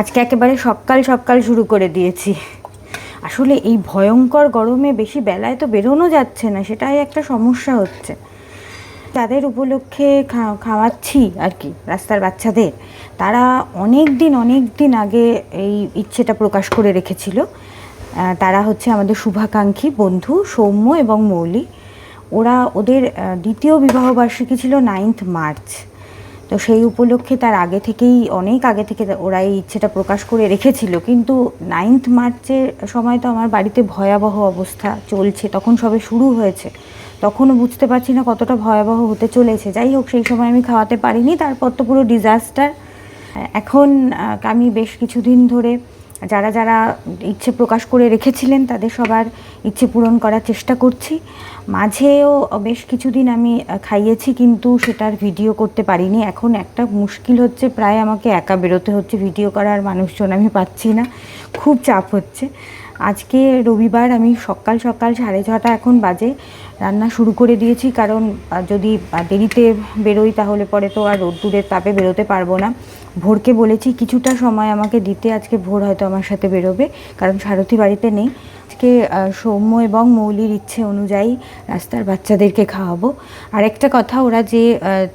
আজকে একেবারে সকাল সকাল শুরু করে দিয়েছি। আসলে এই ভয়ঙ্কর গরমে বেশি বেলায় তো বেরোনো যাচ্ছে না, সেটাই একটা সমস্যা হচ্ছে। তাদের উপলক্ষে খাওয়াচ্ছি আর কি, রাস্তার বাচ্চাদের। তারা অনেক দিন অনেক দিন আগে এই ইচ্ছেটা প্রকাশ করে রেখেছিল। তারা হচ্ছে আমাদের শুভাকাঙ্ক্ষী বন্ধু সৌম্য এবং মৌলি। ওরা ওদের দ্বিতীয় বিবাহবার্ষিকী ছিল নাইন্থ মার্চ। তো সেই উপলক্ষে তার আগে থেকেই, অনেক আগে থেকে ওরা এই ইচ্ছেটা প্রকাশ করে রেখেছিল। কিন্তু নাইন্থ মার্চের সময় তো আমার বাড়িতে ভয়াবহ অবস্থা চলছে, তখন সবে শুরু হয়েছে। তখনও বুঝতে পারছি না কতটা ভয়াবহ হতে চলেছে। যাই হোক, সেই সময় আমি খাওয়াতে পারিনি, তারপর তো পুরো ডিজাস্টার এখন আমি বেশ কিছুদিন ধরে যারা যারা ইচ্ছে প্রকাশ করে রেখেছিলেন, তাদের সবার ইচ্ছে পূরণ করার চেষ্টা করছি। মাঝেও বেশ কিছুদিন আমি খাইয়েছি, কিন্তু সেটার ভিডিও করতে পারিনি। এখন একটা মুশকিল হচ্ছে, প্রায় আমাকে একা বেরোতে হচ্ছে। ভিডিও করার মানুষজন আমি পাচ্ছি না। খুব চাপ হচ্ছে। আজকে রবিবার, আমি সকাল সকাল সাড়ে ছটা এখন বাজে, রান্না শুরু করে দিয়েছি। কারণ যদি দেরিতে বেরোই, তাহলে পরে তো আর রোদ্দুরের তাপে বেরোতে পারব না। ভোরকে বলেছি, কিছুটা সময় আমাকে দিতে, আজকে ভোর হয়তো আমার সাথে বেরোবে, কারণ সারথি বাড়িতে নেই। আজকে সৌম্য এবং মৌলির ইচ্ছে অনুযায়ী রাস্তার বাচ্চাদেরকে খাওয়াবো। আর একটা কথা, ওরা যে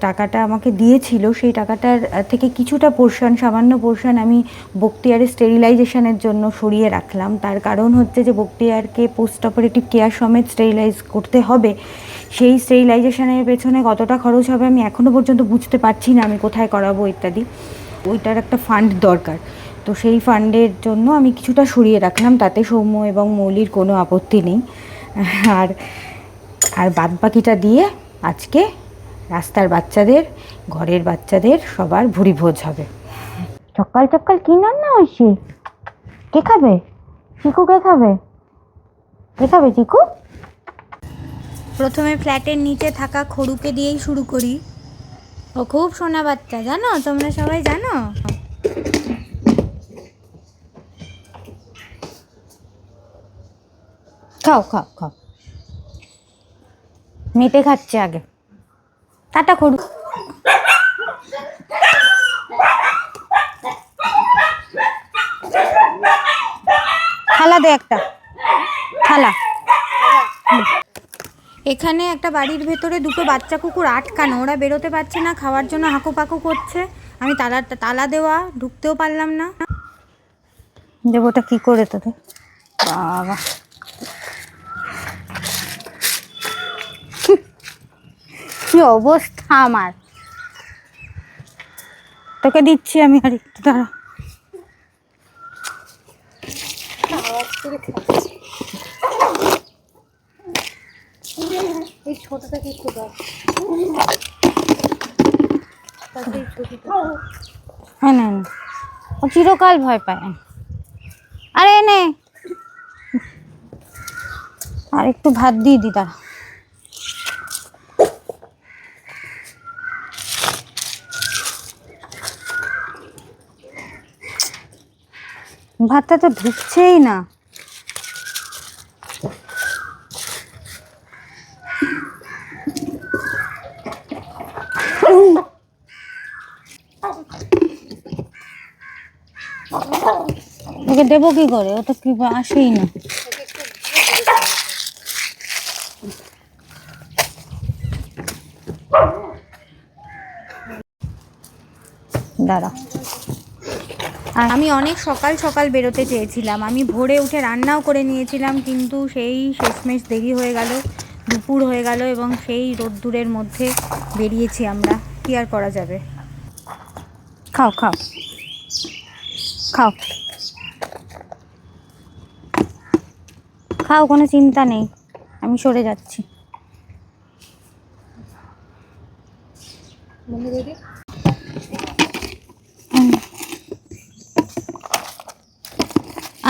টাকাটা আমাকে দিয়েছিল, সেই টাকাটার থেকে কিছুটা পোর্শন সামান্য পোর্শন আমি বক্তিয়ারের স্টেরিলাইজেশনের জন্য সরিয়ে রাখলাম। তার কারণ হচ্ছে যে, বক্তিয়ারকে পোস্ট অপারেটিভ কেয়ার সমেত স্টেরিলাইজ করতে হবে। সেই স্টেরিলাইজেশনের পেছনে কতটা খরচ হবে আমি এখনও পর্যন্ত বুঝতে পারছি না, আমি কোথায় করাবো ইত্যাদি। ওইটার একটা ফান্ড দরকার। তো সেই ফান্ডের জন্য আমি কিছুটা সরিয়ে রাখলাম তাতে সৌম্য এবং মৌলির কোনো আপত্তি নেই। আর আর বাদ বাকিটা দিয়ে আজকে রাস্তার বাচ্চাদের ঘরের বাচ্চাদের সবার ভুরি ভোজ হবে। সকাল সকাল কি রান্না হয়েছে কে খাবে? চিকু কে খাবে? কে খাবে চিকু? প্রথমে ফ্ল্যাটের নিচে থাকা খড়ুকে দিয়েই শুরু করি। ও খুব সোনা বাচ্চা, জানো? তোমরা সবাই জানো? খাও খাও খাও। মেটে খাচ্ছে আগে। টাটা খড়ু থালা দে একটা। থালা। এখানে একটা বাড়ির ভেতরে দুটো বাচ্চা কুকুর আটকানো। ওরা বেরোতে পারছে না খাওয়ার জন্য হাঁকু পাকু করছে। আমি তালা তালা দেওয়া ঢুকতেও পারলাম না। দেবটা কি করে তোদের? বাবা। কি অবস্থা আমার? তোকে দিচ্ছি আমি আর একটু দাঁড়া। এই একটু দাও তাকে হ্যাঁ না না। ও চিরকাল ভয় পায়। আরে নে আর একটু ভাত দিয়ে দি তারা ভাতটা তো ঢুকছেই না। ওকে দেবো কি করে? ও তো কি আসেই না। আর আমি অনেক সকাল সকাল বেরোতে চেয়েছিলাম। আমি ভোরে উঠে রান্নাও করে নিয়েছিলাম, কিন্তু সেই শেষমেশ দেরি হয়ে গেল, দুপুর হয়ে গেল এবং সেই রোদ্দুরের মধ্যে বেরিয়েছি আমরা। কি আর করা যাবে? খাও খাও। খাও। খাও কোনো চিন্তা নেই। আমি সরে যাচ্ছি।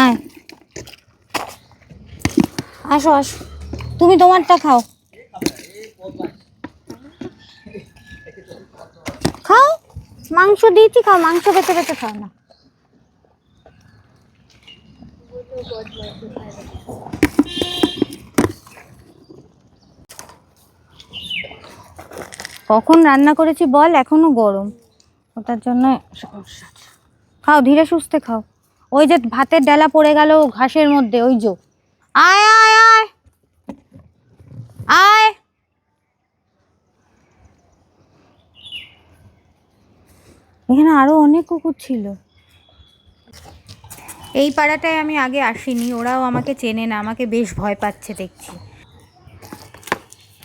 আয়। আসো আসো। তুমি তোমারটা খাও। খাও। মাংস দিয়েছি খাও। মাংস পেতে পেতে খাও না। কখন রান্না করেছি বল? এখনও গরম। ওটার জন্য খাও, ধীরে সুস্থে খাও। ওই যে ভাতের ডালা পড়ে গেল ঘাসের মধ্যে, ওই যে। আয় আয় আয়। আয়। এখানে আরও অনেক কুকুর ছিল। এই পাড়াটায় আমি আগে আসিনি, ওরাও আমাকে চেনে না, আমাকে বেশ ভয় পাচ্ছে দেখছি।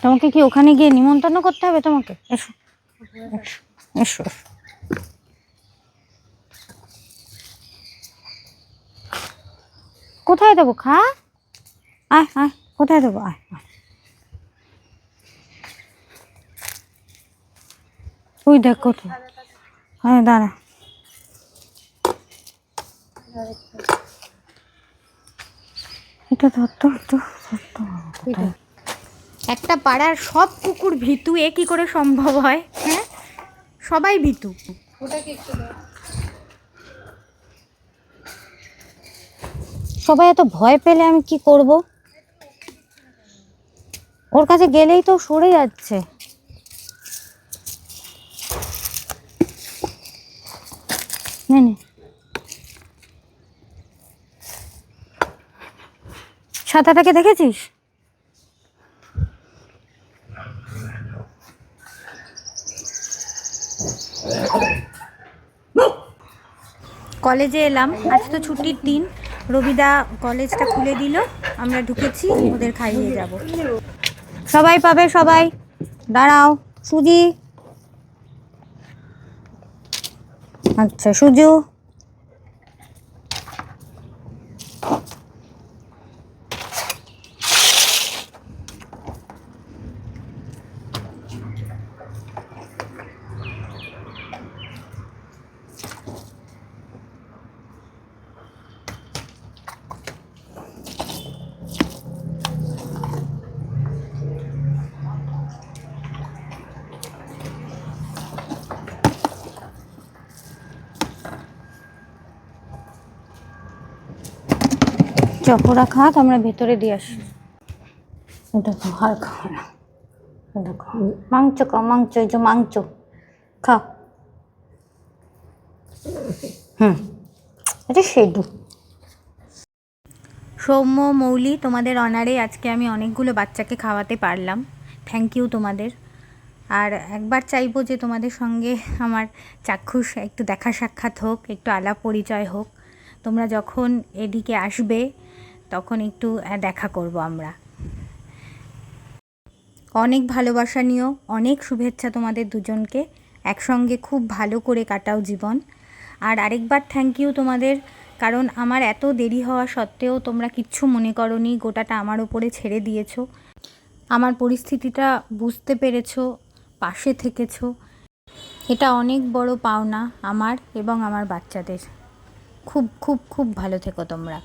তোমাকে কি ওখানে গিয়ে নিমন্ত্রণ করতে হবে তোমাকে? এসো এসো। কোথায় দেবো, খা? আয় আয়, কোথায় দেবো? আয় আয়। তুই দেখ কোথায়। হ্যাঁ দাঁড়া। এটা ধরতো একটু ধরতো একটা পাড়ার সব কুকুর ভীতু এ কি করে সম্ভব হয় হ্যাঁ? সবাই ভীতু। ওটাকে একটু সবাই এত ভয় পেলে আমি কি করব? ওর কাছে গেলেই তো সরে যাচ্ছে। নে। সাদাটাকে দেখেছিস? কলেজে এলাম। আজ তো ছুটির দিন। রবিদা কলেজটা খুলে দিল। আমরা ঢুকেছি, ওদের খাইয়ে যাব। সবাই পাবে সবাই। দাঁড়াও, সুজি। আচ্ছা সুজু। চকোরা খাক আমরা ভেতরে দিয়ে আসি। দেখো আর খাও না দেখো মাংস খাও, মাংস, এই যে মাংস। খাও। হুম। এটা সেদু সৌম্য, মৌলি, তোমাদের অনারে আজকে আমি অনেকগুলো বাচ্চাকে খাওয়াতে পারলাম। থ্যাংক ইউ তোমাদের। আর একবার চাইব যে তোমাদের সঙ্গে আমার চাক্ষুষ একটু দেখা সাক্ষাৎ হোক, একটু আলাপ পরিচয় হোক। তোমরা যখন এদিকে আসবে তখন একটু দেখা করব আমরা। অনেক ভালোবাসা নিও, অনেক শুভেচ্ছা তোমাদের দুজনকে। একসঙ্গে খুব ভালো করে কাটাও জীবন। আর আরেকবার থ্যাংক ইউ তোমাদের, কারণ আমার এত দেরি হওয়া সত্ত্বেও তোমরা কিচ্ছু মনে করনি, গোটাটা আমার ওপরে ছেড়ে দিয়েছ। আমার পরিস্থিতিটা বুঝতে পেরেছ, পাশে থেকেছো। এটা অনেক বড় পাওনা আমার এবং আমার বাচ্চাদের। খুব খুব খুব ভালো থেকো তোমরা।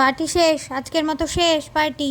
পার্টি শেষ আজকের মতো শেষ পার্টি।